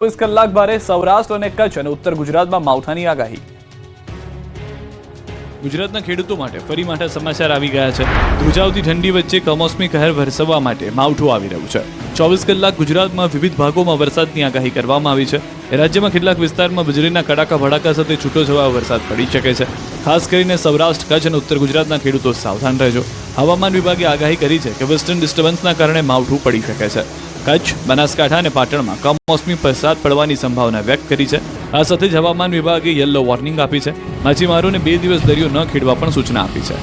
ચોવીસ કલાક ભારે સૌરાષ્ટ્ર અને કચ્છ અને ઉત્તર ગુજરાતમાં માવઠાની આગાહી. ગુજરાતના ખેડૂતો માટે ફરી માટે સમાચાર આવી ગયા છે. ધ્રુજાવતી ઠંડી વચ્ચે કમોસમી કહેર વરસવા માટે માવઠું આવી રહ્યું છે. ચોવીસ કલાક ગુજરાતમાં વિવિધ ભાગોમાં વરસાદની આગાહી કરવામાં આવી છે. રાજ્યમાં કેટલાક વિસ્તારમાં વીજળીના કડાકા ભડાકા સાથે છૂટો છવાયો વરસાદ પડી શકે છે. ખાસ કરીને સૌરાષ્ટ્ર, કચ્છ અને ઉત્તર ગુજરાતના ખેડૂતો સાવધાન રહેજો. હવામાન વિભાગે આગાહી કરી છે કે વેસ્ટર્ન ડિસ્ટર્બન્સના કારણે માવઠું પડી શકે છે. કચ્છ બનાસકાંઠા અને પાટણમાં કમોસમી વરસાદ પડવાની સંભાવના વ્યક્ત કરી છે આ સાથે જ હવામાન વિભાગે યલો વોર્નિંગ આપી છે માછીમારોને બે દિવસ દરિયો ન ખેડવા પણ સૂચના આપી છે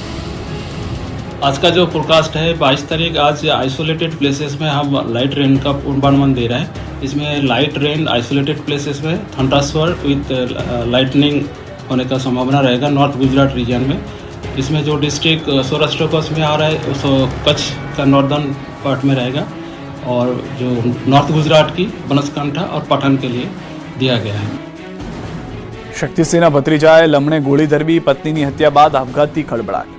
आज का जो फोरकास्ट है बाईस तारीख आज आइसोलेटेड प्लेसेस में हम लाइट रेन का पूर्वानुमान दे रहे हैं इसमें लाइट रेन आइसोलेटेड प्लेसेस में थंडरस्वर विथ लाइटनिंग होने का संभावना रहेगा नॉर्थ गुजरात रीजन में इसमें जो डिस्ट्रिक्ट सौराष्ट्र कोस्ट में आ रहा है सो कच्छ का नॉर्दर्न पार्ट में रहेगा और जो नॉर्थ गुजरात की बनासकांठा और पाटन के लिए दिया गया है શક્તિસિંહના ભત્રીજાએ લમણે ગોળી ધરબી પત્નીની હત્યા બાદ આપઘાતથી ખળબળાટ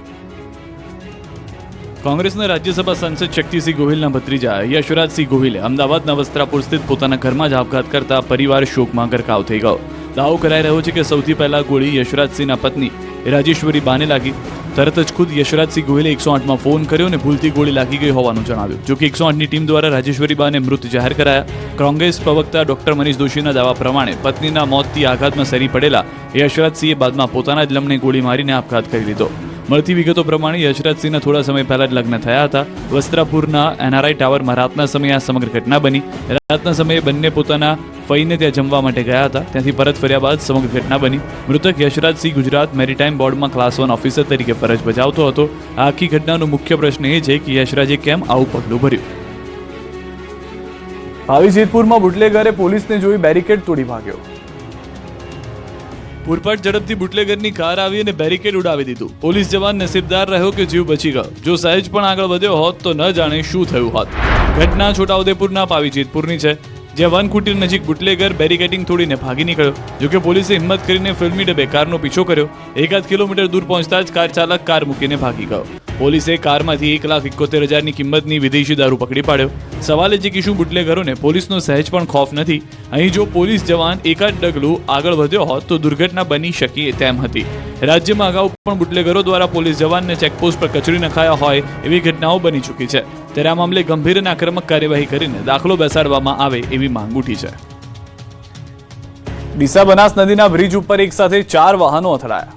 કોંગ્રેસના રાજ્યસભા સાંસદ શક્તિસિંહ ગોહિલના ભત્રીજા યશરાજસિંહ ગોહિલે અમદાવાદના વસ્ત્રાપુર સ્થિત પોતાના ઘરમાં જ આપઘાત કરતા પરિવાર શોકમાં ગરકાવ થઈ ગયો દાવો કરાઈ રહ્યો છે કે સૌથી પહેલા ગોળી યશરાજસિંહના પત્ની રાજેશ્વરી બાને લાગી. તરત જ ખુદ યશરાજસિંહ ગોહિલે એકસો આઠમાં ફોન કર્યો અને ભૂલથી ગોળી લાગી ગઈ હોવાનું જણાવ્યું. જોકે એકસો આઠની ટીમ દ્વારા રાજેશ્વરી બાને મૃત જાહેર કરાયા. કોંગ્રેસ પ્રવક્તા ડોક્ટર મનીષ દોશીના દાવા પ્રમાણે પત્નીના મોતથી આઘાતમાં સરી પડેલા યશરાજસિંહે બાદમાં પોતાના જ લમને ગોળી મારીને આપઘાત કરી લીધો. મળતી વિગતો પ્રમાણે યશરાજસિંહના થોડા સમય પહેલા જ લગ્ન થયા હતા. વસ્ત્રાપુરના એનઆરઆઈ ટાવરમાં રાતના સમયે આ સમગ્ર ઘટના બની. રાતના સમયે બંને પોતાના ફઈને ત્યાં જમવા માટે ગયા હતા. ત્યાંથી પરત ફર્યા બાદ સમગ્ર ઘટના બની. મૃતક યશરાજસિંહ ગુજરાત મેરીટાઈમ બોર્ડમાં ક્લાસ વન ઓફિસર તરીકે ફરજ બજાવતો હતો. આ આખી ઘટનાનો મુખ્ય પ્રશ્ન એ છે કે યશરાજે કેમ આવું પગલું ભર્યું? ભાવી જેતપુરમાં બુટલેગરે પોલીસને જોઈ બેરિકેડ તોડી ભાગ્યો. પૂરપાટ ઝડપથી બુટલેગરની કાર આવી અને બેરિકેડ ઉડાવી દીધું. પોલીસ જવાન નસીબદાર રહ્યો કે જીવ બચી ગયો? જો સહેજ પણ આગળ વધ્યો હોત તો ન જાણે શું થયું હોત. ઘટના છોટાઉદેપુરના પાવી જેતપુરની છે. જ્યાં વન કુટીર નજીક બુટલેગર બેરિકેડિંગ તોડીને ભાગી નીકળ્યો. જોકે પોલીસે હિંમત કરીને ફિલ્મી ડબે કારનો પીછો કર્યો. એકાદ કિલોમીટર દૂર પહોંચતા જ કાર ચાલક કાર મૂકીને ભાગી ગયો. પોલીસે કારમાંથી એક લાખ એકોતેર હજારની કિંમતની વિદેશી દારૂ પકડી પાડ્યો. સવાલ એ છે કે શું બુટલેગરોને પોલીસનો સહેજ પણ ખોફ નથી? અહીં જો પોલીસ જવાન એકાદ ડગલું આગળ વધ્યો હોત, તો દુર્ઘટના બની શકે તેમ હતી. રાજ્યમાં અગાઉ પણ બુટલેગરો દ્વારા પોલીસ જવાનને ચેકપોસ્ટ પર કચડી નખાયા હોય એવી ઘટનાઓ બની ચૂકી છે. ત્યારે આ મામલે ગંભીર અને આક્રમક કાર્યવાહી કરીને દાખલો બેસાડવામાં આવે એવી માંગ ઉઠી છે. ડીસા બનાસ નદીના બ્રિજ ઉપર એક સાથે ચાર વાહનો અથડાયા.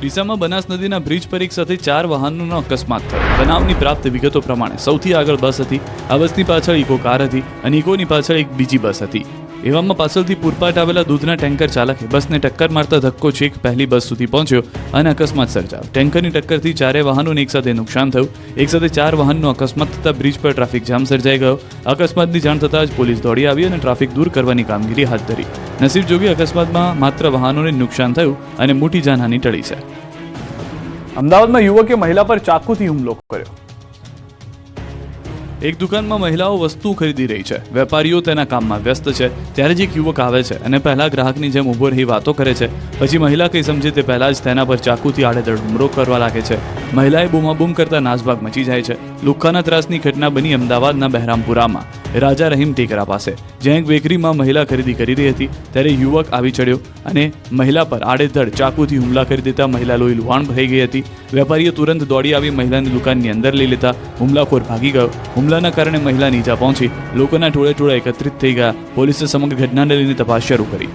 ડીસામાં બનાસ નદીના બ્રિજ પર એક સાથે ચાર વાહનોનો અકસ્માત થયો. બનાવની પ્રાપ્ત વિગતો પ્રમાણે સૌથી આગળ બસ હતી, આ બસની પાછળ ઇકો કાર હતી અને ઇકોની પાછળ એક બીજી બસ હતી. એવામાં પાછળથી પૂરપાટ આવેલા દૂધના ટેન્કર ચાલકે બસને ટક્કર મારતા ધક્કો છેક પહેલી બસ સુધી પહોંચ્યો અને અકસ્માત સર્જાયો. ટેન્કરની ટક્કરથી ચારે વાહનોને એકસાથે નુકસાન થયું. એકસાથે ચાર વાહનનો અકસ્માત થતાં બ્રિજ પર ટ્રાફિક જામ સર્જાઈ ગયો. અકસ્માતની જાણ થતાં જ પોલીસ દોડી આવી અને ટ્રાફિક દૂર કરવાની કામગીરી હાથ ધરી. નસીબ જોગી અકસ્માતમાં માત્ર વાહનોને નુકસાન થયું અને મોટી જાનહાની ટળી છે. અમદાવાદમાં યુવકે મહિલા પર ચાકુથી હુમલો કર્યો. એક દુકાનમાં મહિલાઓ વસ્તુ ખરીદી રહી છે. વેપારીઓ તેના કામમાં વ્યસ્ત છે. ત્યારે જ એક યુવક આવે છે અને પહેલા ગ્રાહકની જેમ ઊભો રહી વાતો કરે છે. પછી મહિલા કંઈ સમજે તે પહેલા જ તેના પર ચાકુથી આડેધડ હુમલો કરવા લાગે છે. મહિલાએ બૂમાબૂમ કરતા નાસભાગ મચી જાય છે. લુખ્ખાના ત્રાસની ઘટના બની અમદાવાદના બહેરામપુરામાં. રાજા રહીમ ટેકરા પાસે. જ્યાં એક બેકરીમાં મહિલા ખરીદી કરી રહી હતી. ત્યારે યુવક આવી ચડ્યો અને મહિલા પર આડેધડ ચાકુથી હુમલા કરી દેતા મહિલા લોહી લુહાણ થઈ ગઈ હતી. વેપારીએ તુરંત દોડી આવી મહિલાની દુકાનની અંદર લઈ લેતા હુમલાખોર ભાગી ગયો. હુમલાના કારણે મહિલા નીચા પહોંચી. લોકોના ટોળે ટોળા એકત્રિત થઈ ગયા. પોલીસે સમગ્ર ઘટનાને લઈને તપાસ શરૂ કરી.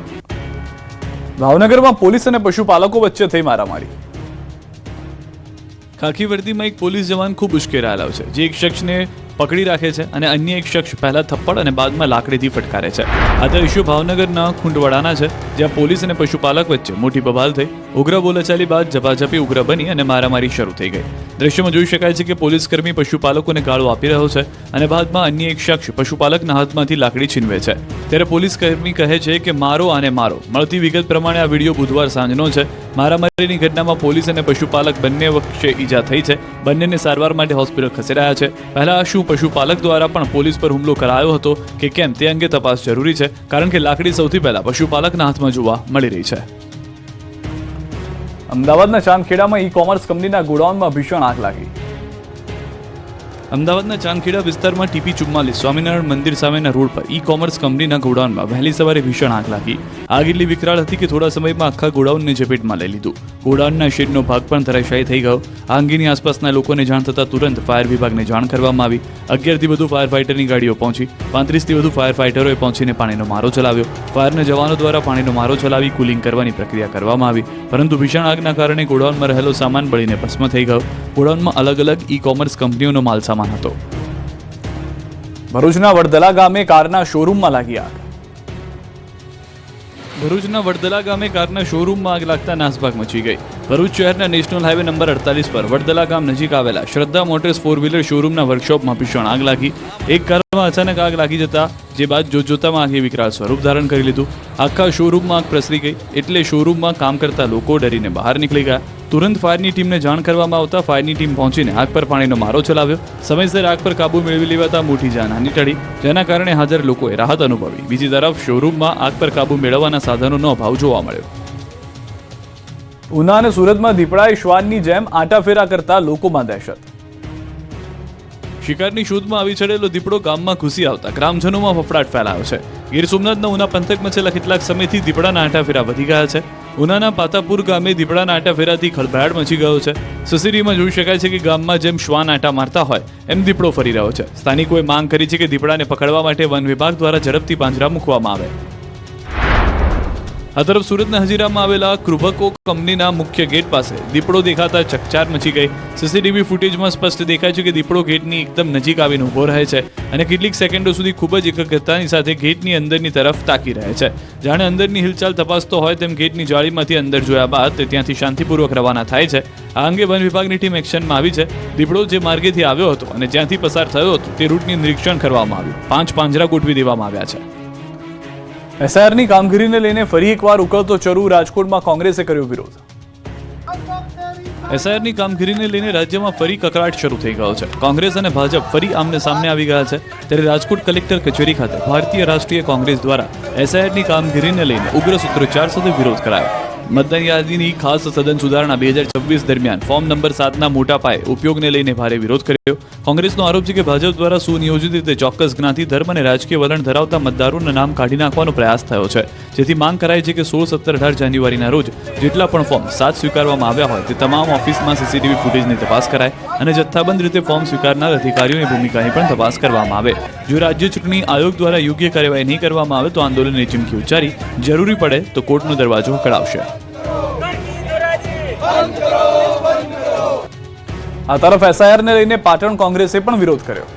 ભાવનગરમાં પોલીસ અને પશુપાલકો વચ્ચે થઈ મારામારી. ખાખી વર્દીમાં એક પોલીસ જવાન ખૂબ ઉશ્કેરાયેલો છે. જે એક શખ્સને પકડી રાખે છે અને અન્ય એક શખ્સ પહેલા થપ્પડ અને બાદમાં લાકડીથી ફટકારે છે. આ દ્રશ્યો ભાવનગરના ખુંડવાડાના છે, જ્યાં પોલીસ અને પશુપાલક વચ્ચે મોટી બબાલ થઈ, ઉગ્ર બોલાચાલી બાદ ઝપાઝપી ઉગ્ર બની અને મારામારી શરૂ થઈ ગઈ. દ્રશ્યમાં જોઈ શકાય છે કે પોલીસકર્મી પશુપાલકોને ગાળો આપી રહ્યો છે અને બાદમાં અન્ય એક શખ્સ પશુપાલકના હાથમાંથી લાકડી છીનવે છે. ત્યારે પોલીસકર્મી કહે છે કે મારો અને મારો. મળતી વિગત પ્રમાણે આ વીડિયો બુધવાર સાંજનો છે. મારામારીની ઘટનામાં પોલીસ અને પશુપાલક બંને વખતે ઈજા થઈ છે. બંનેને સારવાર માટે હોસ્પિટલ ખસેડાયા છે. પહેલા શું પશુપાલક દ્વારા પણ પોલીસ પર હુમલો કરાયો હતો કે કેમ તે અંગે તપાસ જરૂરી છે, કારણ કે લાકડી સૌથી પહેલા પશુપાલકના હાથમાં જોવા મળી રહી છે. અમદાવાદના ચાંદખેડામાં ઈ કોમર્સ કંપનીના ગોડાઉનમાં ભીષણ આગ લાગી. અમદાવાદના ચાંદખેડા વિસ્તારમાં ટીપી ચુમ્માલીસ, સ્વામિનારાયણ મંદિર સામેના રોડ પર ઈ કોમર્સ કંપનીના ગોડાઉનમાં વહેલી સવારે ભીષણ આગ લાગી. આગ એટલી વિકરાળ હતી કે થોડા સમયમાં આખા ગોડાઉનને ઝપેટમાં લઈ લીધું. ગોડાઉનના શેડનો ભાગ પણ ધરાશાયી થઈ ગયો. આ અંગેની આસપાસના લોકોને જાણ થતાં તુરંત ફાયર વિભાગને જાણ કરવામાં આવી. અગિયારથી વધુ ફાયર ફાઇટરની ગાડીઓ પહોંચી. પાંત્રીસથી વધુ ફાયર ફાઇટરોએ પહોંચીને પાણીનો મારો ચલાવ્યો. ફાયરના જવાનો દ્વારા પાણીનો મારો ચલાવી કુલિંગ કરવાની પ્રક્રિયા કરવામાં આવી. પરંતુ ભીષણ આગના કારણે ગોડાઉનમાં રહેલો સામાન બળીને ભસ્મ થઈ ગયો. ગોડાઉનમાં અલગ અલગ ઈ કોમર્સ કંપનીઓનો માલસામાન હતો. ભરૂચના વડદલા ગામે કારના શોરૂમમાં લાગી આગ. ભરૂચના વડદલા ગામે કારના શોરૂમમાં આગ લાગતા નાસભાગ મચી ગઈ. ભરૂચ શહેરના નેશનલ હાઈવે નંબર અડતાલીસ પર વડદલા ગામ નજીક આવેલા શ્રદ્ધા મોટર્સ ફોર વ્હીલર શોરૂમના વર્કશોપમાં ભીષણ આગ લાગી. એક કારમાં અચાનક આગ લાગી જતા જે બાદ જોતજોતામાં આગે વિકરાળ સ્વરૂપ ધારણ કરી લીધું. આખા શોરૂમમાં આગ પ્રસરી ગઈ એટલે શોરૂમમાં કામ કરતા લોકો ડરીને બહાર નીકળી ગયા. તુરંત ફાયરની ટીમને જાણ કરવામાં આવતા ફાયરની ટીમ પહોંચીને આગ પર પાણીનો મારો ચલાવ્યો. સમયસર આગ પર કાબુ મેળવી લેવાતા મોટી જાનહાની ટળી. જેના કારણે હાજર લોકોએ રાહત અનુભવી. બીજી તરફ શોરૂમમાં આગ પર કાબુ મેળવવાના સાધનોનો અભાવ જોવા મળ્યો. ઉના અને સુરતમાં દીપડાએ શ્વાનની જેમ આંટાફેરા કરતા લોકોમાં દહેશત. શિકારની શોધમાં આવી ચડેલો દીપડો ગામમાં ઘૂસી આવતા ગ્રામજનોમાં ફફડાટ ફેલાયો છે. ગીર સોમનાથના ઉના પંથકમાં છેલ્લા કેટલાક સમયથી દીપડાના આંટાફેરા વધી ગયા છે. ઉનાના પાતાપુર ગામે દીપડાના આંટાફેરાથી ખળભળાટ મચી ગયો છે. સસીરીમાં જોઈ શકાય છે કે ગામમાં જેમ શ્વાન આંટા મારતા હોય, એમ દીપડો ફરી રહ્યો છે. સ્થાનિકોએ માંગ કરી છે કે દીપડાને પકડવા માટે વન વિભાગ દ્વારા ઝડપથી પાંજરા મૂકવામાં આવે. આ તરફ સુરતના હજીરામાં આવેલા કૃભકો કંપનીના મુખ્ય ગેટ પાસે દીપડો દેખાતા ચકચાર મચી ગઈ. સીસીટીવી ફૂટેજમાં સ્પષ્ટ દેખાય છે કે દીપડો ગેટની એકદમ નજીક આવીને ઊભો રહે છે અને કેટલીક સેકન્ડો સુધી ખૂબ જ એકાગ્રતાની સાથે ગેટની અંદરની તરફ તાકી રહે છે. જાણે અંદરની હિલચાલ તપાસતો હોય તેમ ગેટની જાળીમાંથી અંદર જોયા બાદ તે ત્યાંથી શાંતિપૂર્વક રવાના થાય છે. આ અંગે વન વિભાગની ટીમ એક્શનમાં આવી છે. દીપડો જે માર્ગેથી આવ્યો હતો અને જ્યાંથી પસાર થયો હતો તે રૂટની નિરીક્ષણ કરવામાં આવ્યું. પાંચ પાંજરા ગોઠવી દેવામાં આવ્યા છે. એસઆઈઆરની કામગીરીને લઈને ફરી એકવાર ઉકળતો ચરુ રાજકોટમાં કોંગ્રેસે કર્યો વિરોધ. એસઆઈઆરની કામગીરીને લઈને રાજ્યમાં ફરી કકરાટ શરૂ થઈ ગયો છે. કોંગ્રેસ અને ભાજપ ફરી આમને સામને આવી ગયા છે. ત્યારે રાજકોટ કલેક્ટર કચેરી ખાતે ભારતીય રાષ્ટ્રીય કોંગ્રેસ દ્વારા એસઆઈઆરની કામગીરીને લઈને ઉગ્ર સૂત્રોચ્ચાર સાથે વિરોધ કરાયો. મતદાન યાદીની ખાસ સદન સુધારણા બે હજાર છવ્વીસ દરમિયાન ફોર્મ નંબર સાતના મોટા પાયે ઉપયોગને લઈને ભારે વિરોધ કર્યો. કોંગ્રેસનો આરોપ છે કે ભાજપ દ્વારા સુનિયોજિત રીતે ચોક્કસ જ્ઞાતિ, ધર્મ અને રાજકીય વલણ ધરાવતા મતદારોના નામ કાઢી નાખવાનો પ્રયાસ થયો છે. જેથી માંગ કરાઈ છે કે સોળ, સત્તર, અઢાર જાન્યુઆરીના રોજ જેટલા પણ ફોર્મ સાત સ્વીકારવામાં આવ્યા હોય તે તમામ ઓફિસમાં સીસીટીવી ફૂટેજની તપાસ કરાય અને જથ્થાબંધ રીતે ફોર્મ સ્વીકારનાર અધિકારીઓની ભૂમિકાની પણ તપાસ કરવામાં આવે. જો રાજ્ય ચૂંટણી આયોગ દ્વારા યોગ્ય કાર્યવાહી નહીં કરવામાં આવે તો આંદોલનની ચીમકી ઉચ્ચારી, જરૂરી પડે તો કોર્ટનો દરવાજો ખખડાવશે આ તરફ એસઆઈઆરને લઈને પાટણ કોંગ્રેસે પણ વિરોધ કર્યો.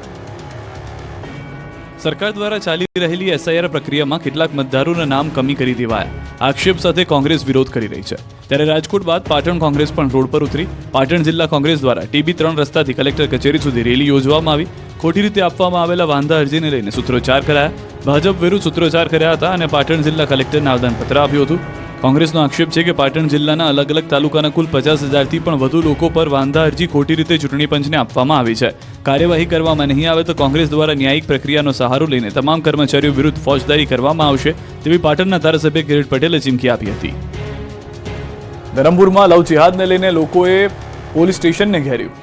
સરકાર દ્વારા ચાલી રહેલી એસઆઈઆર પ્રક્રિયામાં કેટલાક મતદારોના નામ કમી કરી દેવાયા. આક્ષેપ સાથે કોંગ્રેસ વિરોધ કરી રહી છે. ત્યારે રાજકોટ બાદ પાટણ કોંગ્રેસ પણ રોડ પર ઉતરી. પાટણ જિલ્લા કોંગ્રેસ દ્વારા ટીબી ત્રણ રસ્તાથી કલેક્ટર કચેરી સુધી રેલી યોજવામાં આવી. ખોટી રીતે આપવામાં આવેલા વાંધા અરજીને લઈને સૂત્રોચ્ચાર કરાયા. ભાજપ વિરુદ્ધ સૂત્રોચ્ચાર કર્યા હતા અને પાટણ જિલ્લા કલેક્ટરને આવેદનપત્ર આપ્યું હતું. કોંગ્રેસનો આક્ષેપ છે કે પાટણ જિલ્લાના અલગ અલગ તાલુકાના કુલ પચાસ હજારથી પણ વધુ લોકો પર વાંધા અરજી ખોટી રીતે ચૂંટણી પંચને આપવામાં આવી છે. કાર્યવાહી કરવામાં નહીં આવે તો કોંગ્રેસ દ્વારા ન્યાયિક પ્રક્રિયાનો સહારો લઈને તમામ કર્મચારીઓ વિરુદ્ધ ફોજદારી કરવામાં આવશે તેવી પાટણના ધારાસભ્ય કિરીટ પટેલે ચીમકી આપી હતી. ધરમપુરમાં લવ જિહાદને લઈને લોકોએ પોલીસ સ્ટેશનને ઘેર્યું.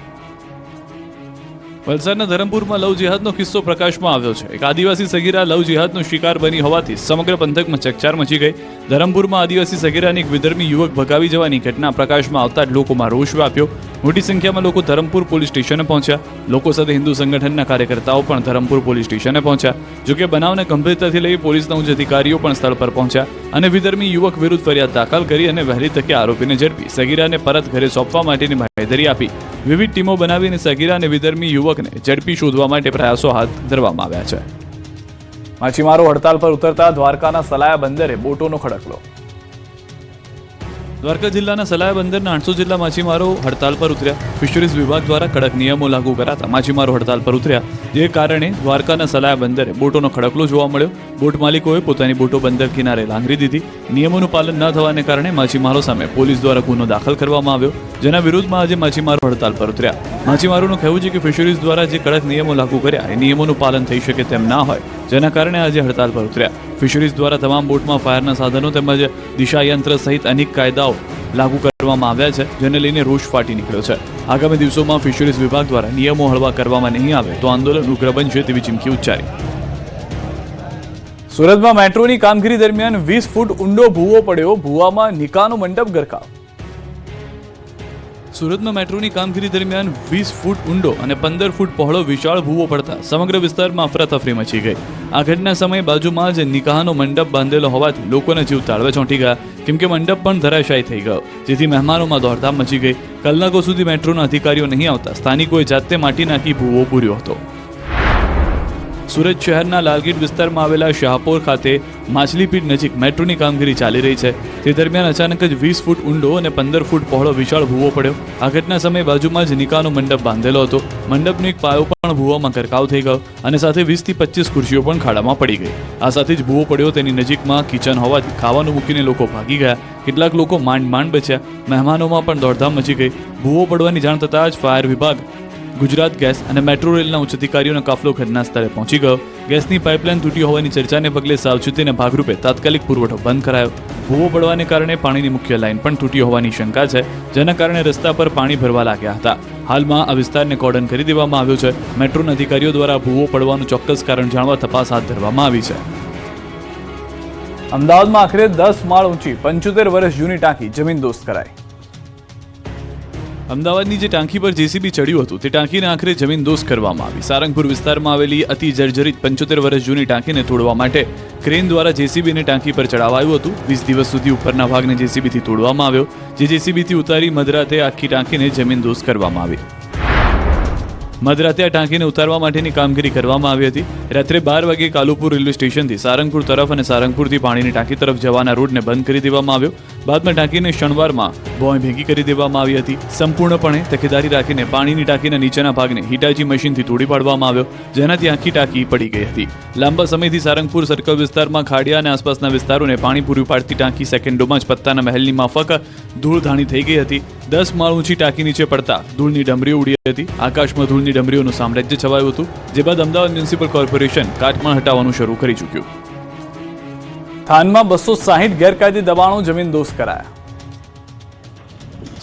વલસાડના ધરમપુરમાં લવ જિહાદનો કિસ્સો પ્રકાશમાં આવ્યો છે. એક આદિવાસી સગીરા લવ જિહાદનો શિકાર બની હોવાથી સમગ્ર પંથકમાં ચકચાર મચી ગઈ. ધરમપુરમાં આદિવાસી સગીરાની એક વિધર્મી યુવક ભગાવી જવાની ઘટના પ્રકાશમાં આવતા જ લોકોમાં રોષ વ્યાપ્યો. મોટી સંખ્યામાં લોકો ધરમપુર પોલીસ સ્ટેશને પહોંચ્યા. લોકો સાથે હિન્દુ સંગઠનના કાર્યકર્તાઓ પણ ધરમપુર પોલીસ સ્ટેશને પહોંચ્યા. જોકે બનાવને ગંભીરતાથી લઈ પોલીસના ઉચ્ચ અધિકારીઓ પણ સ્થળ પર પહોંચ્યા અને વિધર્મી યુવક વિરુદ્ધ ફરિયાદ દાખલ કરી અને વહેલી તકે આરોપીને ઝડપી સગીરાને પરત ઘરે સોંપવા માટેની બાંહેધરી આપી. વિવિધ ટીમો બનાવીને સગીરા અને વિધર્મી યુવકને ઝડપી શોધવા માટે પ્રયાસો હાથ ધરવામાં આવ્યા છે. માછીમારો હડતાલ પર ઉતરતા દ્વારકાના સલાયા બંદરે બોટોનો ખડકલો. દ્વારકા જિલ્લાના સલાયા બંદરના આઠસો જેટલા માછીમારો હડતાલ પર ઉતર્યા. ફિશરીઝ વિભાગ દ્વારા કડક નિયમો લાગુ કરાતા માછીમારો હડતાલ પર ઉતર્યા. જે કારણે દ્વારકાના સલાયા બંદરે બોટોનો ખડકલો જોવા મળ્યો. બોટ માલિકોએ પોતાની બોટો બંદર કિનારે લાંગરી દીધી. નિયમોનું પાલન ન થવાને કારણે માછીમારો સામે પોલીસ દ્વારા ગુનો દાખલ કરવામાં આવ્યો. જેના વિરુદ્ધમાં આજે માછીમારો હડતાલ પર ઉતર્યા. માછીમારોનું કહેવું છે કે ફિશરીઝ દ્વારા જે કડક નિયમો લાગુ કર્યા, એ નિયમોનું પાલન થઈ શકે તેમ ના હોય. જેના કારણે આજે હડતાલ પર ઉતર્યા. ફિશરીઝ દ્વારા તમામ બોટમાં ફાયરના સાધનો તેમજ દિશાયંત્ર સહિત અનેક કાયદાઓ લાગુ કરવામાં આવ્યા છે, જેને લઈને રોષ ફાટી નીકળ્યો છે. આગામી દિવસોમાં ફિશરીઝ વિભાગ દ્વારા નિયમો હળવા કરવામાં નહીં આવે તો આંદોલન ઉગ્ર બનશે તેવી ચીમકી ઉચ્ચારી. સુરતમાં મેટ્રોની કામગીરી દરમિયાન વીસ ફૂટ ઊંડો ભૂવો પડ્યો. ભૂવામાં નિકાનો મંડપ ગરકાવ. સુરતમાં મેટ્રોની કામગીરી દરમિયાન વીસ ફૂટ ઊંડો અને પંદર ફૂટ પહોળો વિશાળ ભૂવો પડતા સમગ્ર વિસ્તારમાં અફરાતફરી મચી ગઈ. આ ઘટના સમયે બાજુમાં જ નિકાહનો મંડપ બાંધેલો હોવાથી લોકોના જીવ તાળવે ચોંટી ગયા. કેમ કે મંડપ પણ ધરાશાયી થઈ ગયો. જેથી મહેમાનોમાં દોડધામ મચી ગઈ. કલાકો સુધી મેટ્રોના અધિકારીઓ નહીં આવતા. સ્થાનિકોએ જાતે માટી નાખી ભૂવો પૂર્યો હતો. સુરત શહેરના લાલગીટ વિસ્તારમાં આવેલા શાહપોર ખાતે માછલીપીટ નજીક મેટ્રોની કામગીરી ચાલી રહી છે. તે દરમિયાન અચાનક જ વીસ ફૂટ ઊંડો અને પંદર ફૂટ પહોળો વિશાળ ભૂવો પડ્યો. આ ઘટના સમયે બાજુમાં જ નિકાનો મંડપ બાંધેલો હતો. મંડપનો એક પાયો પણ ભૂવામાં કરકાવ થઈ ગયો અને સાથે વીસથી પચીસ ખુરશીઓ પણ ખાડામાં પડી ગઈ. આ સાથે જ ભૂવો પડ્યો, તેની નજીકમાં કિચન હોવાથી ખાવાનું મૂકીને લોકો ભાગી ગયા. કેટલાક લોકો માંડ માંડ બચ્યા. મહેમાનોમાં પણ દોડધામ મચી ગઈ. ભૂવો પડવાની જાણ થતાં જ ફાયર વિભાગ ગુજરાત ગેસ અને મેટ્રો રેલના ઉચ્ચ અધિકારીઓનો કાફલો ઘટના સ્થળે પહોંચી ગયો. ગેસની પાઇપલાઇન તૂટી હોવાની ચર્ચાને પગલે સાવચેતીના ભાગરૂપે તાત્કાલિક પુરવઠો બંધ કરાયો. ભૂવો પડવાને કારણે પાણીની મુખ્ય લાઇન પણ તૂટી હોવાની શંકા છે, જેના કારણે રસ્તા પર પાણી ભરવા લાગ્યા હતા. હાલમાં આ વિસ્તારને કોર્ડન કરી દેવામાં આવ્યો છે. મેટ્રોના અધિકારીઓ દ્વારા ભૂવો પડવાનું ચોક્કસ કારણ જાણવા તપાસ હાથ ધરવામાં આવી છે. અમદાવાદમાં આખરે દસ માળ ઊંચી પંચોતેર વર્ષ જૂની ટાંકી જમીન દોસ્ત કરાઈ. અમદાવાદની જે ટાંકી પર જેસીબી ચડ્યું હતું, તે ટાંકીને આખરે જમીન દોષ કરવામાં આવી. સારંગપુર વિસ્તારમાં આવેલી અતિ જર્જરિત પંચોતેર વર્ષ જૂની ટાંકીને તોડવા માટે ક્રેન દ્વારા જેસીબીને ટાંકી પર ચડાવાયું હતું. વીસ દિવસ સુધી ઉપરના ભાગને જેસીબીથી તોડવામાં આવ્યો, જે જેસીબીથી ઉતારી મધરાતે આખી ટાંકીને જમીન દોષ કરવામાં આવી. મધરાતે આ ટાંકીને ઉતારવા માટેની કામગીરી કરવામાં આવી હતી. રાત્રે બાર વાગે કાલુપુર રેલવે સ્ટેશનથી સારંગપુર તરફ અને સારંગપુરથી પાણીની ટાંકી તરફ જવાના રૂટને બંધ કરી દેવામાં આવ્યો. બાદમાં ટાંકીને શણવારમાં ભોંય ભેગી કરી દેવામાં આવી હતી. સંપૂર્ણપણે તકેદારી રાખીને પાણીની ટાંકીના નીચેના ભાગને હિટાચી મશીનથી તોડી પાડવામાં આવ્યો, જેનાથી આખી ટાંકી પડી ગઈ હતી. લાંબા સમયથી સારંગપુર સર્કલ વિસ્તારમાં ખાડિયા અને આસપાસના વિસ્તારોને પાણી પૂરું પાડતી ટાંકી સેકન્ડોમાં જ પત્તાના મહેલની માફક ધૂળધાણી થઈ ગઈ હતી. દસ માળ ઊંચી ટાંકી નીચે પડતા ધૂળની ડમરી ઉડી હતી. આકાશમાં ધૂળની ડમરીઓનું સામ્રાજ્ય છવાયું હતું, જે બાદ અમદાવાદ મ્યુનિસિપલ કોર્પોરેશન કાટમાળ હટાવવાનું શરૂ કરી ચૂક્યું. થાનમાં બસો સાહીઠ ગેરકાયદે દબાણો જમીન દોષ કરાયા.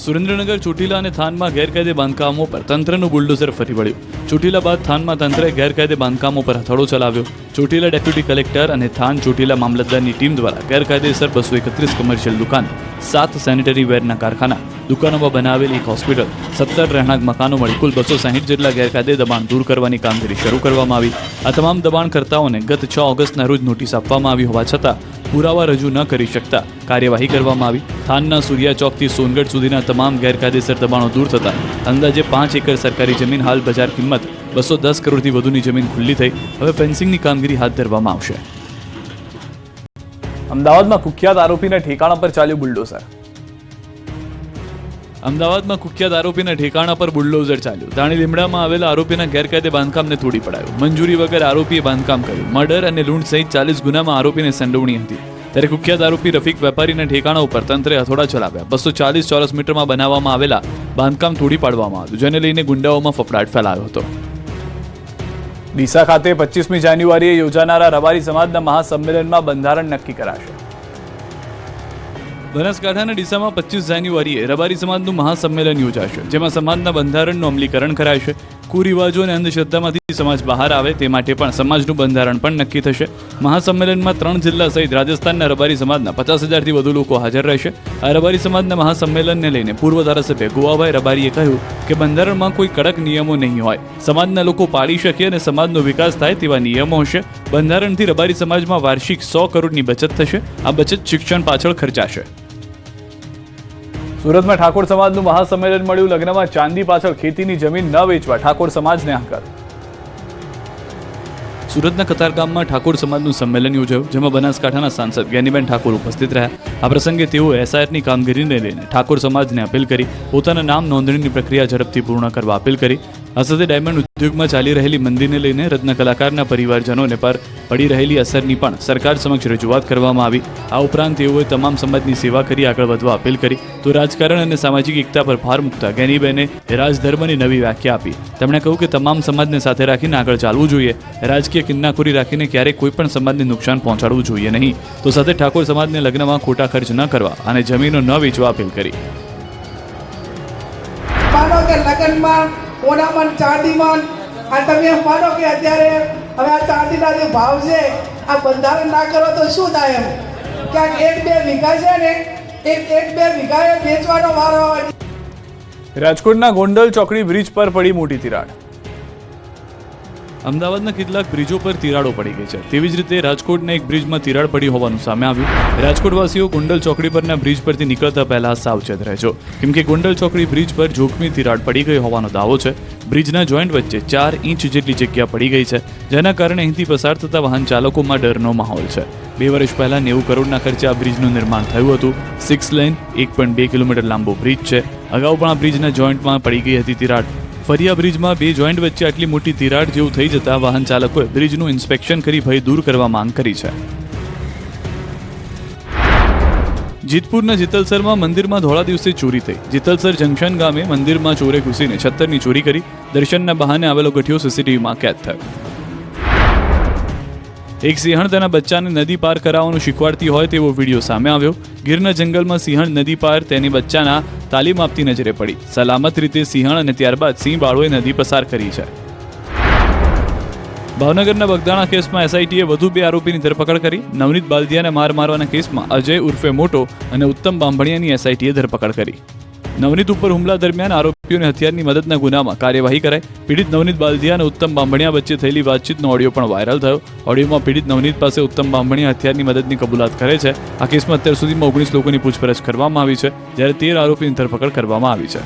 સુરેન્દ્રનગર, ચોટીલા અને થાનમાં ગેરકાયદે બાંધકામો પર તંત્રનું બુલડોઝર ફરી વળ્યું. ચોટીલા બાદ થાનમાં તંત્રએ ગેરકાયદે બાંધકામો પર હથોડો ચલાવ્યો. ચોટીલા ડેપ્યુટી કલેક્ટર અને થાન ચોટીલા મામલતદારની ટીમ દ્વારા ગેરકાયદેસર બસો એકત્રીસ કમર્શિયલ દુકાન, સાત સેનિટરી વેરના કારખાના દુકાનોમાં બનાવેલી એક હોસ્પિટલ. સત્તર રહેણાંક મકાનો મળી, કુલ બસો સાહીઠ જેટલા ગેરકાયદે દબાણ દૂર કરવાની કામગીરી શરૂ કરવામાં આવી. આ તમામ દબાણકર્તાઓને ગત છ ઓગસ્ટના રોજ નોટિસ આપવામાં આવી હોવા છતાં પુરાવા રજૂ ન કરી શકતા કાર્યવાહી કરવામાં આવી. થાનના સૂર્યા ચોકથી સોનગઢ સુધીના તમામ ગેરકાયદેસર દબાણો દૂર થતા અંદાજે પાંચ એકર સરકારી જમીન હાલ બજાર કિંમત બસો દસ કરોડથી વધુની જમીન ખુલ્લી થઈ. હવે ફેન્સિંગની કામગીરી હાથ ધરવામાં આવશે. અમદાવાદમાં કુખ્યાત આરોપીના ઠેકાણા પર ચાલ્યું બુલડોઝર. અમદાવાદમાં કુખ્યાત આરોપીના ઠેકાણા પર બુલડોઝર ચાલ્યું. દાણી લીમડામાં આવેલા આરોપીના ગેરકાયદે બાંધકામને તોડી પડાયું. મંજૂરી વગર આરોપીએ બાંધકામ કર્યું. મર્ડર અને લૂંટ સહિત ચાલીસ ગુનામાં આરોપીને સંડોવણી હતી. ત્યારે કુખ્યાત આરોપી રફીક વેપારીના ઠેકાણા ઉપર તંત્રે હથોડા ચલાવ્યા. બસો ચાલીસ ચોરસ મીટરમાં બનાવવામાં આવેલા બાંધકામ તોડી પાડવામાં આવ્યું, જેને લઈને ગુંડાઓમાં ફફડાટ ફેલાયો હતો. ડીસા ખાતે પચીસમી જાન્યુઆરીએ યોજાનારા રબારી સમાજના મહાસંમેલનમાં બંધારણ નક્કી કરાશે. બનાસકાંઠાના ડીસામાં પચીસ જાન્યુઆરીએ રબારી સમાજનું મહાસંમેલન યોજાશે, જેમાં સમાજના બંધારણનું અમલીકરણ કરાશે, કુરિવાજો અને અંધશ્રદ્ધામાંથી સમાજ બહાર આવે તે માટે પણ સમાજનું બંધારણ પણ નક્કી થશે. મહાસંમેલનમાં ત્રણ જિલ્લા સહિત રાજસ્થાનના રબારી સમાજના પચાસ હજારથી વધુ લોકો હાજર રહેશે. આ રબારી સમાજના મહાસંમેલનને લઈને પૂર્વ ધારાસભ્ય ગોવાભાઈ રબારીએ કહ્યું કે બંધારણમાં કોઈ કડક નિયમો નહીં હોય. સમાજના લોકો પાળી શકે અને સમાજનો વિકાસ થાય તેવા નિયમો હશે. બંધારણથી રબારી સમાજમાં વાર્ષિક સો કરોડની બચત થશે. આ બચત શિક્ષણ પાછળ ખર્ચાશે. સુરતમાં ઠાકોર સમાજનું મહાસંમેલન મળ્યું. લગ્નમાં ચાંદી પાછળ ખેતીની જમીન ન વેચવા ઠાકોર સમાજને હાકલ સુરતના કતારગામમાં ઠાકોર સમાજનું સંમેલન યોજાયું, જેમાં બનાસકાંઠાના સાંસદ જ્ઞાનીબેન ઠાકોર ઉપસ્થિત રહ્યા. આ પ્રસંગે તેઓએ એસઆઈઆરની કામગીરીને લઈને ઠાકોર સમાજને અપીલ કરી, પોતાના નામ નોંધણીની પ્રક્રિયા ઝડપથી પૂર્ણ કરવા અપીલ કરી. આ સાથે ડાયમંડ ઉદ્યોગમાં ચાલી રહેલી મંદીને લઈને રત્ન કલાકારના પરિવારજનોને પર પડી રહેલી અસરની પણ સરકાર સમક્ષ રજૂઆત કરવામાં આવી. આ ઉપરાંત તેઓએ તમામ સમાજની સેવા કરી આગળ વધવા અપીલ કરી. તો રાજકારણ અને સામાજિક એકતા પર ભાર મૂકતા ગેનીબેને રાજધર્મની નવી વ્યાખ્યા આપી. તેમણે કહ્યું કે તમામ સમાજને સાથે રાખીને આગળ ચાલવું જોઈએ. રાજકીય કિન્નાખોરી રાખીને ક્યારેય કોઈ પણ સમાજને નુકસાન પહોંચાડવું જોઈએ નહીં. તો સાથે ઠાકોર સમાજને લગ્નમાં ખોટા ખર્ચ ન કરવા અને જમીનો ન વેચવા અપીલ કરી. માનો કે લગ્ન સોનાગંજમાં ઓનામાં ચાંદીમાં. આ તમે એમ માનો કે અત્યારે હવે આ ચાંદીના જે ભાવ છે, આ બંધારણ ના કરો તો શું થાય એમ? ક્યાંક એક બે વીઘા છે ને, એક એક બે વીઘાએ વેચવાનો વારો આવે. રાજકોટના ગોંડલ ચોકડી બ્રિજ પર પડી મોટી તિરાડ. અમદાવાદના કેટલાક બ્રિજો પર તિરાડો પડી ગઈ છે. તેવી જ રીતે રાજકોટના એક બ્રિજમાં તિરાડ પડી હોવાનું સામે આવ્યું. રાજકોટવાસીઓ ગોંડલ ચોકડી પરના બ્રિજ પરથી નીકળતા પહેલા સાવચેત રહેજો. કેમ કે ગોંડલ ચોકડી બ્રિજ પર જોખમી તિરાડ પડી ગઈ હોવાનો દાવો છે. બ્રિજના જોઈન્ટ વચ્ચે ચાર ઇંચ જેટલી જગ્યા પડી ગઈ છે, જેના કારણે અહીંથી પસાર થતા વાહન ચાલકોમાં ડરનો માહોલ છે. બે વર્ષ પહેલા નેવું કરોડના ખર્ચે આ બ્રિજનું નિર્માણ થયું હતું. સિક્સ લેન એક પોઈન્ટ બે કિલોમીટર લાંબો બ્રિજ છે. અગાઉ પણ આ બ્રિજના જોઈન્ટમાં પડી ગઈ હતી તિરાડ. ફરી આ બ્રિજમાં બે જોઈન્ટ વચ્ચે આટલી મોટી તિરાડ જેવું થઈ જતા વાહન ચાલકોએ બ્રિજનું ઇન્સ્પેક્શન કરી ભય દૂર કરવા માંગ કરી છે. જીતપુરના જીતલસરમાં મંદિરમાં ધોળા દિવસે ચોરી થઈ. જીતલસર જંકશન ગામે મંદિરમાં ચોરે ઘૂસીને છત્તરની ચોરી કરી. દર્શનના બહાને આવેલો ગઠિયો સીસીટીવીમાં કેદ થયો. એક સિંહણ તેના બચ્ચાને નદી પાર કરાવવાનું શીખવાડતી હોય તેવો વીડિયો સામે આવ્યો. ગીરના જંગલમાં સિંહણ નદી પાર તેની બચ્ચાના તાલીમ આપતી નજરે પડી. સલામત રીતે સિંહણ અને ત્યારબાદ સિંહ બાળોએ નદી પસાર કરી છે. ભાવનગરના બગદાણા કેસમાં એસઆઈટીએ વધુ બે આરોપીની ધરપકડ કરી. નવનીત બાલદિયાને માર મારવાના કેસમાં અજય ઉર્ફે મોટો અને ઉત્તમ બાંભણિયાની એસઆઈટીએ ધરપકડ કરી. નવનીત ઉપર હુમલા દરમિયાન આરોપીઓને હથિયારની મદદના ગુનામાં કાર્યવાહી કરાઈ. પીડિત નવનીત બાલદિયા અને ઉત્તમ બાંભણિયા વચ્ચે થયેલી વાતચીતનો ઓડિયો પણ વાયરલ થયો. ઓડિયોમાં પીડિત નવનીત પાસે ઉત્તમ બાંભણિયા હથિયારની મદદની કબૂલાત કરે છે. આ કેસમાં અત્યાર સુધીમાં ઓગણીસ લોકોની પૂછપરછ કરવામાં આવી છે, જ્યારે તેર આરોપીની ધરપકડ કરવામાં આવી છે.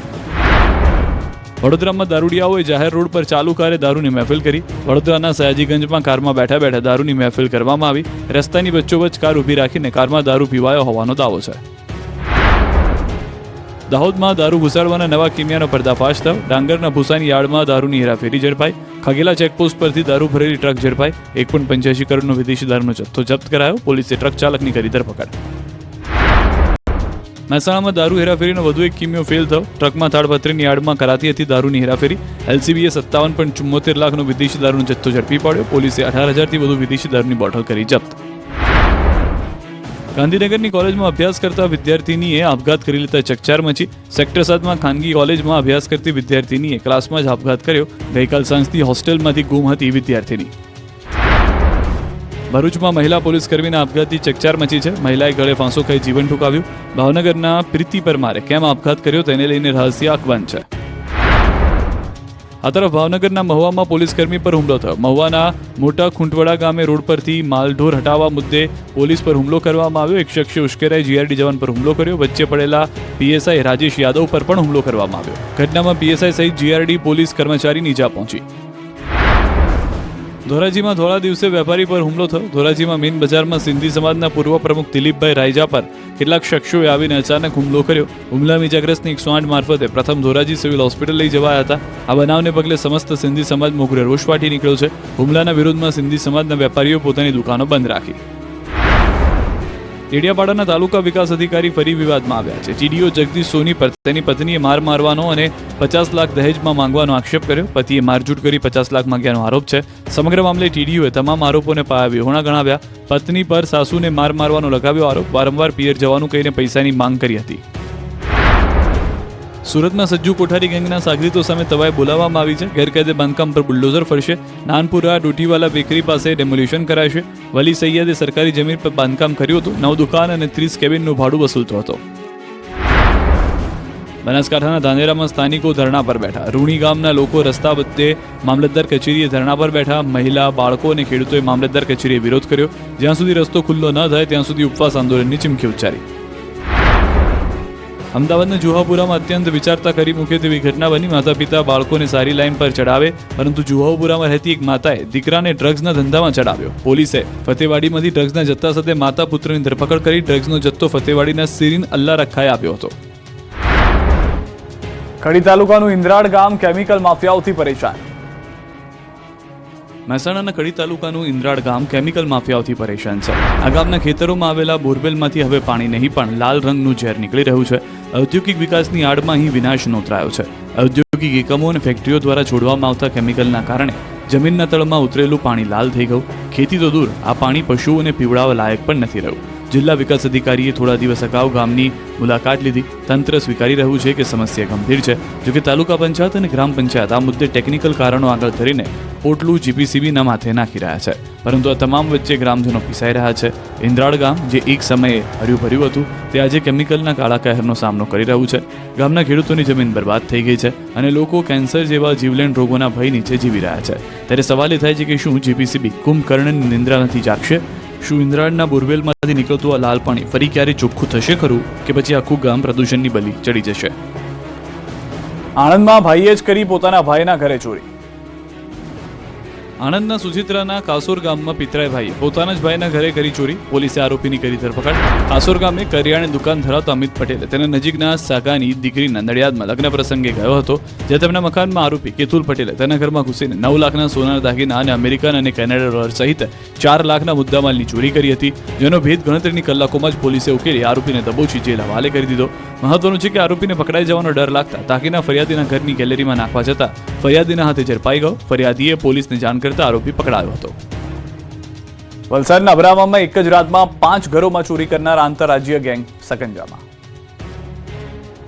વડોદરામાં દારૂડિયાઓએ જાહેર રોડ પર ચાલુ કારે દારૂની મહેફિલ કરી. વડોદરાના સયાજીગંજમાં કારમાં બેઠા બેઠા દારૂની મહેફિલ કરવામાં આવી. રસ્તાની વચ્ચોવચ્ચ કાર ઊભી રાખીને કારમાં દારૂ પીવાયો હોવાનો દાવો છે. દાહોદમાં દારૂ ઘુસાડવાના નવા કિમિયાનો પર્દાફાશ થયો. ડાંગરના ભૂસાની યાર્ડમાં દારૂની હેરાફેરી ઝડપાઈ. ખગેલા ચેકપોસ્ટ પરથી દારૂ ભરેલી ટ્રક ઝડપાઈ. એક પણ પંચ્યાસી કરોડનો વિદેશી દારૂનો જથ્થો જપ્ત કરાયો. પોલીસે ટ્રક ચાલકની કરી ધરપકડ. મહેસાણામાં દારૂ હેરાફેરીનો વધુ એક કિમિયો ફેલ થયો. ટ્રકમાં તાડપત્રીની યાર્ડમાં કરાતી હતી દારૂની હેરાફેરી. એલસીબીએ સત્તાવન પોઈન્ટ ચુમ્મોતેર લાખનો વિદેશી દારૂનો જથ્થો ઝડપી પાડ્યો. પોલીસે અઢાર હજારથી વધુ વિદેશી દારૂની બોટલ કરી જપ્ત. ગાંધીનગરની કોલેજમાં અભ્યાસ કરતા વિદ્યાર્થીનીએ આપઘાત કરી લેતા ચકચાર મચી સેક્ટર સાતમાં ખાનગી કોલેજમાં અભ્યાસ કરતી વિદ્યાર્થીનીએ ક્લાસમાં જ આપઘાત કર્યો. ગઈકાલ સાંજથી હોસ્ટેલમાંથી ગુમ હતી વિદ્યાર્થીની. ભરૂચમાં મહિલા પોલીસ કર્મીના આપઘાતથી ચકચાર મચી છે. મહિલાએ ગળે ફાંસો ખાઈ જીવન ટૂંકાવ્યું ભાવનગરના પ્રીતિ પરમારે કેમ આપઘાત કર્યો તેને લઈને રહસ્ય આકવાન છે. આ તરફ ભાવનગરના મહુવામાં પોલીસ કર્મી પર હુમલો થયો. મહુવાના મોટા ખૂંટવડા ગામે રોડ પરથી માલઢોર હટાવવા મુદ્દે પોલીસ પર હુમલો કરવામાં આવ્યો. એક શખ્સે ઉશ્કેરાઈ જીઆરડી જવાન પર હુમલો કર્યો. વચ્ચે પડેલા પીએસઆઈ રાજેશ યાદવ પર પણ હુમલો કરવામાં આવ્યો. ઘટનામાં પીએસઆઈ સહિત જીઆરડી પોલીસ કર્મચારીની ઇજા પહોંચી. ધોરાજીમાં ધોળા દિવસે વેપારી પર હુમલો થયો. ધોરાજીમાં મેઇન બજારમાં સિંધી સમાજના પૂર્વ પ્રમુખ દિલીપભાઈ રાયજા પર કેટલાક શખ્સોએ આવીને અચાનક હુમલો કર્યો. હુમલા ઇજાગ્રસ્તને એકસો આઠ મારફતે પ્રથમ ધોરાજી સિવિલ હોસ્પિટલ લઈ જવાયા હતા. આ બનાવને પગલે સમસ્ત સિંધી સમાજ મોગરે રોષ ફાટી નીકળ્યો છે. હુમલાના વિરોધમાં સિંધી સમાજના વેપારીઓ પોતાની દુકાનો બંધ રાખી. ડેડિયાપાડાના તાલુકા વિકાસ અધિકારી ફરી વિવાદમાં આવ્યા છે. ટીડીઓ જગદીશ સોની પર તેની પત્નીએ માર મારવાનો અને પચાસ લાખ દહેજમાં માંગવાનો આક્ષેપ કર્યો. પતિએ મારઝૂટ કરી પચાસ લાખ માંગ્યાનો આરોપ છે. સમગ્ર મામલે ટીડીઓએ તમામ આરોપોને પાયા વિહોણા ગણાવ્યા. પત્ની પર સાસુને માર મારવાનો લગાવ્યો આરોપ. વારંવાર પિયર જવાનું કહીને પૈસાની માંગ કરી હતી. સુરતમાં સજ્જુ કોઠારી ગેંગના સાગરીતો સામે તવાઈ બોલાવવામાં આવી છે. ગેરકાયદે બાંધકામ પર બુલડોઝર ફરશે. નાનપુરા ડોટીવાલા બેકરી પાસે ડેમોલ્યુશન કરાશે. વલી સૈયદે સરકારી જમીન પર બાંધકામ કર્યું હતું. નવ દુકાન અને ત્રીસ કેબિનનું ભાડું વસૂલતો હતો. બનાસકાંઠાના ધાનેરામાં સ્થાનિકો ધરણા પર બેઠા. રૂણી ગામના લોકો રસ્તા વચ્ચે મામલતદાર કચેરીએ ધરણા પર બેઠા. મહિલા, બાળકો અને ખેડૂતોએ મામલતદાર કચેરીએ વિરોધ કર્યો. જ્યાં સુધી રસ્તો ખુલ્લો ન થાય, ત્યાં સુધી ઉપવાસ આંદોલનની ચીમકી ઉચ્ચારી. અમદાવાદના જુહાપુરામાં અત્યંત વિચારતા કરી મૂકે તેવી ઘટના બની. માતા પિતા બાળકોને સારી લાઈન પર ચડાવે, પરંતુ જુહાપુરામાં રહેતી એક માતાએ દીકરાને ડ્રગ્સના ધંધામાં ચડાવ્યો. પોલીસે ફતેવાડીમાંથી ડ્રગ્સના જથ્થા સાથે માતા પુત્રની ધરપકડ કરી ડ્રગ્સનો જથ્થો ફતેવાડીના સિરીન અલ્લા રખાએ આપ્યો હતો. કડી તાલુકાનું ઇન્દ્રાડ ગામ કેમિકલ માફિયાઓથી પરેશાન. મહેસાણાના કડી તાલુકાનું ઇન્દ્રાડ ગામ કેમિકલ માફિયાઓથી પરેશાન છે. આ ગામના ખેતરોમાં આવેલા બોરવેલમાંથી હવે પાણી નહીં, પણ લાલ રંગનું ઝેર નીકળી રહ્યું છે. ઔદ્યોગિક વિકાસની આડમાં અહીં વિનાશ નોંધાયો છે. ઔદ્યોગિક એકમો અને ફેક્ટરીઓ દ્વારા છોડવામાં આવતા કેમિકલના કારણે જમીનના તળમાં ઉતરેલું પાણી લાલ થઈ ગયું. ખેતી તો દૂર, આ પાણી પશુઓને પીવડાવવા લાયક પણ નથી રહ્યું. જિલ્લા વિકાસ અધિકારીએ થોડા દિવસ અગાઉ ગામની મુલાકાત લીધી. તંત્ર સ્વીકારી રહ્યું છે કે સમસ્યા ગંભીર છે. જોકે તાલુકા પંચાયત અને ગ્રામ પંચાયત આ મુદ્દે ટેકનિકલ કારણો આગળ ધરીને પોટલું જીપીસીબીના માથે નાખી રહ્યા છે. પરંતુ આ તમામ વચ્ચે ગ્રામજનો પીસાઈ રહ્યા છે. ઇન્દ્રાળ ગામ, જે એક સમયે હર્યું ભર્યું હતું, તે આજે કેમિકલના કાળા કહેરનો સામનો કરી રહ્યું છે. ગામના ખેડૂતોની જમીન બરબાદ થઈ ગઈ છે અને લોકો કેન્સર જેવા જીવલેણ રોગોના ભય નીચે જીવી રહ્યા છે. ત્યારે સવાલ એ થાય છે કે શું જીપીસીબી કુંભકર્ણની નિંદ્રા નથી જાગશે? શું ઇન્દ્રાળના બોરવેલમાંથી નીકળતું આ લાલ પાણી ફરી ક્યારે ચોખ્ખું થશે ખરું કે પછી આખું ગામ પ્રદૂષણની બલી ચડી જશે? આણંદમાં ભાઈએ જ કરી પોતાના ભાઈના ઘરે ચોરી. આણંદના સુચિત્રાના કાસોર ગામમાં પિતરાય ભાઈ પોતાના જ ભાઈના ઘરે કરી ચોરી. પોલીસે આરોપીની કરી ધરપકડ. કાસોર ગામે કરિયાણે દુકાન ધરાવતા અમિત પટેલે તેને નજીકના સાગાની દીકરીના નડિયાદમાં લગ્ન પ્રસંગે ગયો હતો જે તેમના મકાનમાં આરોપી કેતુલ પટેલે તેના ઘરમાં ઘૂસીને નવ લાખના સોનાના દાગીના અને અમેરિકન અને કેનેડા ડોલર સહિત ચાર લાખના મુદ્દામાલની ચોરી કરી હતી, જેનો ભેદ ગણતરીની કલાકોમાં જ પોલીસે ઉકેલી આરોપીને દબોચી જેલ હવાલે કરી દીધો. મહત્વનું છે કે આરોપીને પકડાઈ જવાનો ડર લાગતા તાકીના ફરિયાદીના ઘરની ગેલેરીમાં નાખવા જતા ફરિયાદીના હાથે ઝડપાઈ ગયો. ફરિયાદીએ પોલીસને જાણ કરતા આરોપી પકડાયો હતો. વલસાડના અબરામામાં એક જ રાતમાં પાંચ ઘરોમાં ચોરી કરનાર આંતરરાજ્ય ગેંગ સકંજામાં.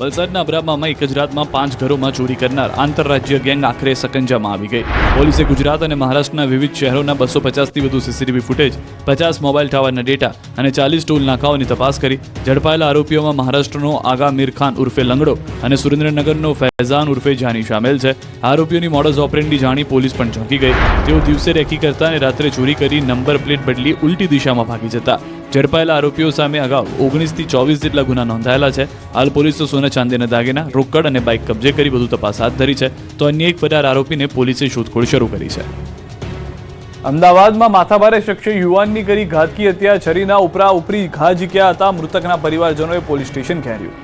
વલસાડના અબ્રામામાં એક જ રાતમાં પાંચ ઘરોમાં ચોરી કરનાર આંતરરાજ્ય ગેંગ આખરે સકંજામાં આવી ગઈ. પોલીસે ગુજરાત અને મહારાષ્ટ્રના વિવિધ શહેરોના બસો પચાસથી વધુ સીસીટીવી ફૂટેજ, પચાસ મોબાઈલ ટાવરના ડેટા અને ચાલીસ ટોલ નાકાઓની તપાસ કરી. ઝડપાયેલા આરોપીઓમાં મહારાષ્ટ્રનો આગા મીર ખાન ઉર્ફે લંગડો અને સુરેન્દ્રનગરનો ફૈઝાન ઉર્ફે જાની સામેલ છે. આરોપીઓની મોડસ ઓપરેન્ડી જાણી પોલીસ પણ ચોંકી ગઈ. તેઓ દિવસે રેકી કરતા અને રાત્રે ચોરી કરી નંબર પ્લેટ બદલી ઉલટી દિશામાં ભાગી જતા. ઝડપાયેલા આરોપીઓ સામે અગાઉ ઓગણીસથી ચોવીસ જેટલા ગુના નોંધાયેલા છે. હાલ પોલીસે સોને ચાંદીના દાગીના રોકડ અને બાઇક કબજે કરી વધુ તપાસ હાથ ધરી છે. તો અન્ય એક ફરાર આરોપીને પોલીસે શોધખોળ શરૂ કરી છે. અમદાવાદમાં માથાભારે શખ્સે યુવાનની કરી ઘાતકી હત્યા. છરીના ઉપરા ઉપરી ઘા ઝીક્યા હતા. મૃતકના પરિવારજનોએ પોલીસ સ્ટેશન ખેર્યું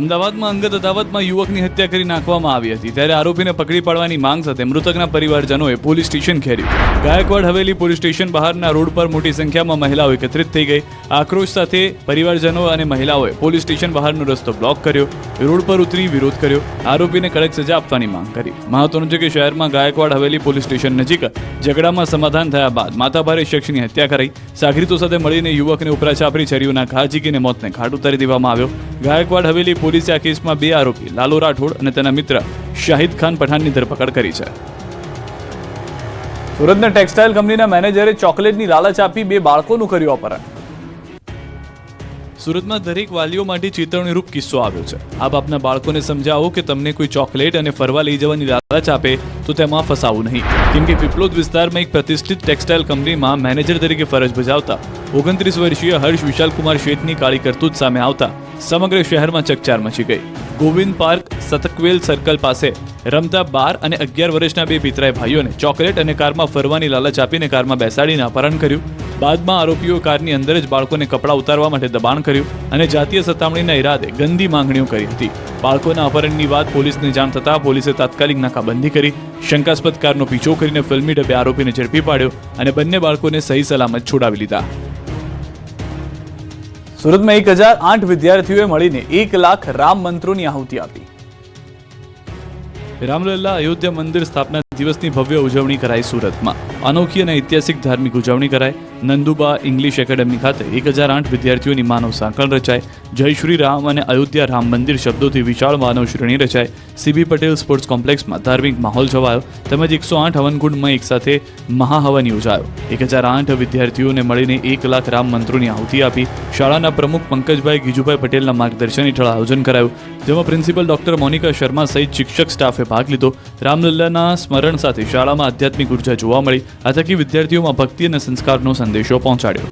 અમદાવાદમાં અંગત અદાવતમાં યુવકની હત્યા કરી નાખવામાં આવી હતી. ત્યારે આરોપીને પકડી પાડવાની માંગ સાથે મૃતકના પરિવારજનોએ પોલીસ સ્ટેશન ઘેર્યું. ગાયકવાડ હવેલી પોલીસ સ્ટેશન બહારના રોડ પર મોટી સંખ્યામાં મહિલાઓ એકત્રિત થઈ ગઈ. આક્રોશ સાથે પરિવારજનો અને મહિલાઓએ પોલીસ સ્ટેશન બહારનો રસ્તો બ્લોક કર્યો. રોડ પર ઉતરી વિરોધ કર્યો. આરોપીને કડક સજા આપવાની માંગ કરી. મહત્વનું છે કે શહેરમાં ગાયકવાડ હવેલી પોલીસ સ્ટેશન નજીક ઝઘડામાં સમાધાન થયા બાદ માતાભારે શખ્સની હત્યા કરાઈ. સાગરીતો સાથે મળીને યુવકને ઉપરા છાપરી છરીઓના ઘા ઝીકીને મોતને ઘાટ ઉતારી દેવામાં આવ્યો. ગાયકવાડ હવેલી પોલીસે આ કેસમાં બે આરોપી, લાલુ રાઠોડ અને તેના મિત્ર શાહિદ ખાન પઠાણની ધરપકડ કરી છે. સુરતના ટેક્સટાઇલ કંપનીના મેનેજરે ચોકલેટની લાલચ આપી બે બાળકોનું કર્યું અપહરણ. સુરતમાં દરેક વાલીઓ માટે ચેતવણીરૂપ કિસ્સો આવ્યો છે. આપ આપના બાળકોને સમજાવો કે તમને કોઈ ચોકલેટ અને ફરવા લઈ જવાની લાલચ આપે તો તેમાં ફસાવું નહીં. કેમ કે પીપલોદ વિસ્તારમાં એક પ્રતિષ્ઠિત ટેક્સટાઇલ કંપનીમાં મેનેજર તરીકે ફરજ બજાવતા ઓગણત્રીસ વર્ષીય હર્ષ વિશાલકુમાર શેઠની કાળી કરતૂત સામે આવતા સમગ્ર શહેરમાં ચકચાર મચી ગઈ. ગોવિંદ પાર્ક, સતકવેલ સર્કલ પાસે. રમતા બાર અને અગિયાર વર્ષના બે પિતરાય ભાઈઓને ચોકલેટ અને કારમાં ફરવાની લાલચ આપીને કારમાં બેસાડીને અપહરણ કર્યું. બાદમાં આરોપીઓ કારની અંદર જ બાળકોને કપડાં ઉતારવા માટે દબાણ કર્યું અને જાતીય સતામણીના ઈરાદે ગંદી માંગણીઓ કરી હતી. બાળકોના અપહરણની વાત પોલીસને જાણ થતાં પોલીસે તાત્કાલિક નાકાબંધી કરી. શંકાસ્પદ કારનો પીછો કરીને ફિલ્મી ડબ્બે આરોપીને ઝડપી પાડ્યો અને બંને બાળકોને સહી સલામત છોડાવી લીધા. સુરતમાં એક હજાર આઠ વિદ્યાર્થીઓએ મળીને એક લાખ રામ મંત્રોની આહુતિ આપી. રામલલ્લા અયોધ્યા મંદિર સ્થાપના દિવસની ભવ્ય ઉજવણી કરાઈ સુરતમાં. અનોખી અને ઐતિહાસિક ધાર્મિક ઉજવણી કરાય નંદુબા ઇંગ્લિશ એકેડમી ખાતે એક હજાર આઠ વિદ્યાર્થીઓની માનવ સાંકળ રચાય જય શ્રી રામ અને અયોધ્યા રામ મંદિર શબ્દોથી વિશાળ માનવ શ્રેણી રચાય સીબી પટેલ સ્પોર્ટ્સ કોમ્પ્લેક્સમાં ધાર્મિક માહોલ છવાયો. તેમજ એકસો આઠ હવનકુંડમાં એક સાથે મહાહવન યોજાયો. એક હજાર આઠ વિદ્યાર્થીઓને મળીને એક લાખ રામ મંત્રોની આહુતિ આપી શાળાના પ્રમુખ પંકજભાઈ ગીજુભાઈ પટેલના માર્ગદર્શન હેઠળ આયોજન કરાયું. જેમાં પ્રિન્સિપલ ડોક્ટર મોનિકા શર્મા સહિત શિક્ષક સ્ટાફે ભાગ લીધો. રામલલ્લાના સ્મરણ સાથે શાળામાં આધ્યાત્મિક ઊર્જા જોવા મળી. આ થકી વિદ્યાર્થીઓમાં ભક્તિ અને સંસ્કારનો સંદેશો પહોંચાડ્યો.